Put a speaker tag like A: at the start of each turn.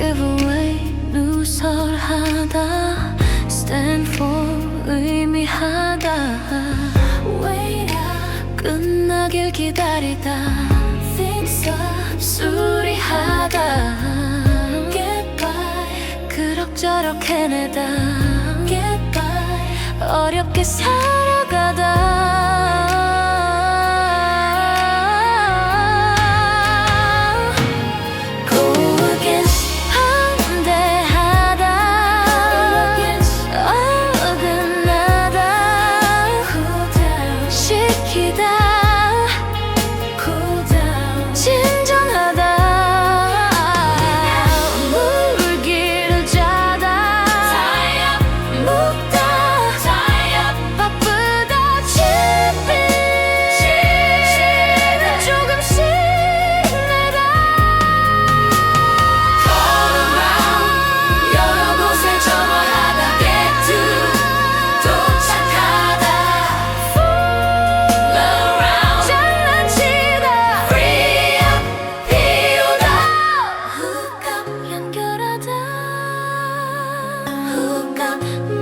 A: give away 누설하다 stand for 의미하다 wait up 끝나길 기다리다 fix up 수리하다 get by 그럭저럭 해내다 get by 어렵게 살 那。